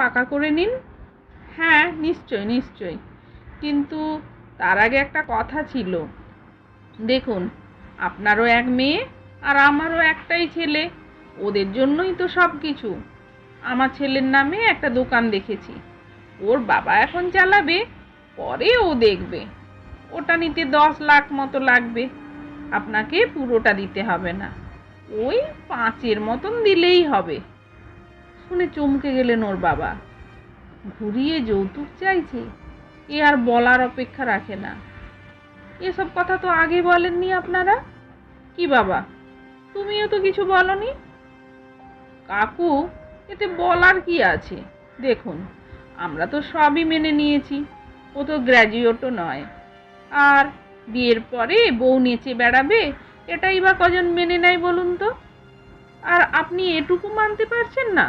পাকা করে নিন। হ্যাঁ নিশ্চয় নিশ্চয় কিন্তু তার আগে একটা কথা ছিল। দেখুন, আপনারও এক মেয়ে আর আমারও একটাই ছেলে। ওদের জন্যই তো সব কিছু আমার ছেলের নামে একটা দোকান দেখেছি। ওর বাবা এখন চালাবে, পরে ও দেখবে। ওটা নিতে দশ লাখ মতো লাগবে। আপনাকে পুরোটা দিতে হবে না। ওই পাঁচের মতন দিলেই হবে। শুনে চমকে গেলেন ওর বাবা। ঘুরিয়ে যৌতুক চাইছে, এ আর বলার অপেক্ষা রাখে না। এসব কথা তো আগে বলেননি আপনারা? কি বাবা, তুমিও তো কিছু বলনি? কাকু, এতে বলার কি আছে? দেখুন, আমরা তো সবই মেনে নিয়েছি, ও তো গ্র্যাজুয়েটও নয়। আর বিয়ের পরে বউ নেচে বেড়াবে, এটাই বা কজন মেনে নেয় বলুন তো? আর আপনি এটুকু মানতে পারছেন না?